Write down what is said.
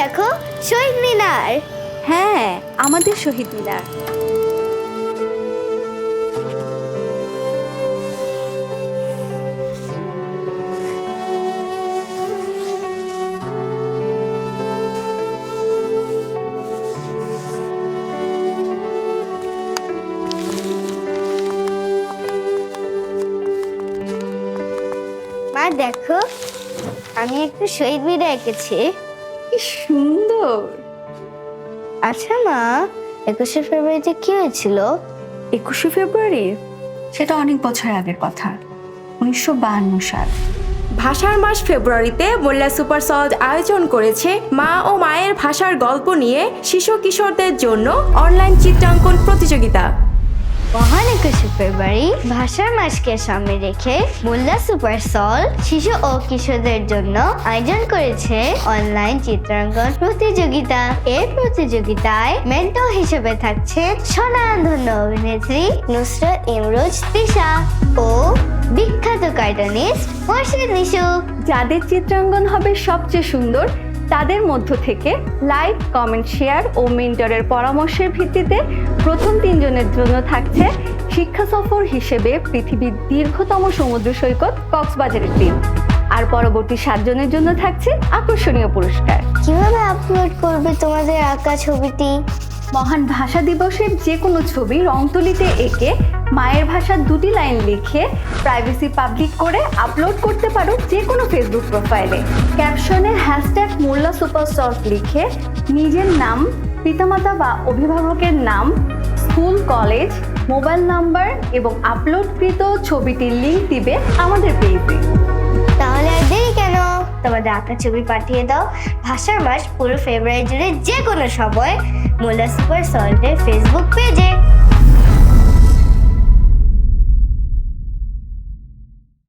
দেখো শহীদ মিনার। হ্যাঁ আমাদের শহীদ মিনার। মা দেখো আমি একটু শহীদ মিনার এঁকেছি। কি সুন্দর। আচ্ছা মা একুশে ফেব্রুয়ারিতে কি হয়েছিল? একুশে ফেব্রুয়ারি? সেটা অনেক বছর আগের কথা। উনিশশো বাহান্ন সাল। ভাষার মাস ফেব্রুয়ারিতে মোল্লা সুপার সহজ আয়োজন করেছে মা ও মায়ের ভাষার গল্প নিয়ে শিশু কিশোরদের জন্য অনলাইন চিত্রাঙ্কন প্রতিযোগিতা। মহান একুশে ফেব্রুয়ারি ভাষার মাসকে সামনে রেখে মোল্লা সুপার সল শিশু ও কিশোরদের জন্য আয়োজন করেছে অনলাইন চিত্রাঙ্কন প্রতিযোগিতা। এই প্রতিযোগিতায় মেন্টর হিসেবে থাকছে স্বনামধন্য অভিনেত্রী নুসরাত ইমরোজ তৃষা ও বিখ্যাত কার্টুনিস্ট মোর্শেদ নিশু। যাদের চিত্রাঙ্কন হবে সবচেয়ে সুন্দর তাদের মধ্য থেকে লাইক কমেন্ট শেয়ার ও মেন্টরের পরামর্শের ভিত্তিতে প্রথম তিনজনের জন্য থাকছে শিক্ষা সফর হিসেবে পৃথিবীর দীর্ঘতম সমুদ্র সৈকত কক্সবাজারের দিন আর পরবর্তী সাতজনের জন্য থাকছে আকর্ষণীয় পুরস্কার। কীভাবে আপলোড করবে তোমাদের আঁকা ছবিটি? মহান ভাষা দিবসের যে কোনো ছবি রংতুলিতে এঁকে মায়ের ভাষার দুটি লাইন লিখে প্রাইভেসি পাবলিক করে আপলোড করতে পারো যে কোনো ফেসবুক প্রোফাইলে ক্যাপশনে হ্যাশট্যাগ মোল্লা সুপার সল্ট লিখে নিজের নাম পিতামাতা বা অভিভাবকের নাম স্কুল কলেজ মোবাইল নাম্বার এবং আপলোডকৃত ছবিটির লিঙ্ক দিবে আমাদের পেজে তাহলে আর দেরি কেন? তোমাদের আঁকা ছবি পাঠিয়ে দাও। ভাষার মাস পুরো ফেব্রুয়ারি জুড়ে যে কোনো সময় মোলা সুপার সল্টের ফেসবুক পেজে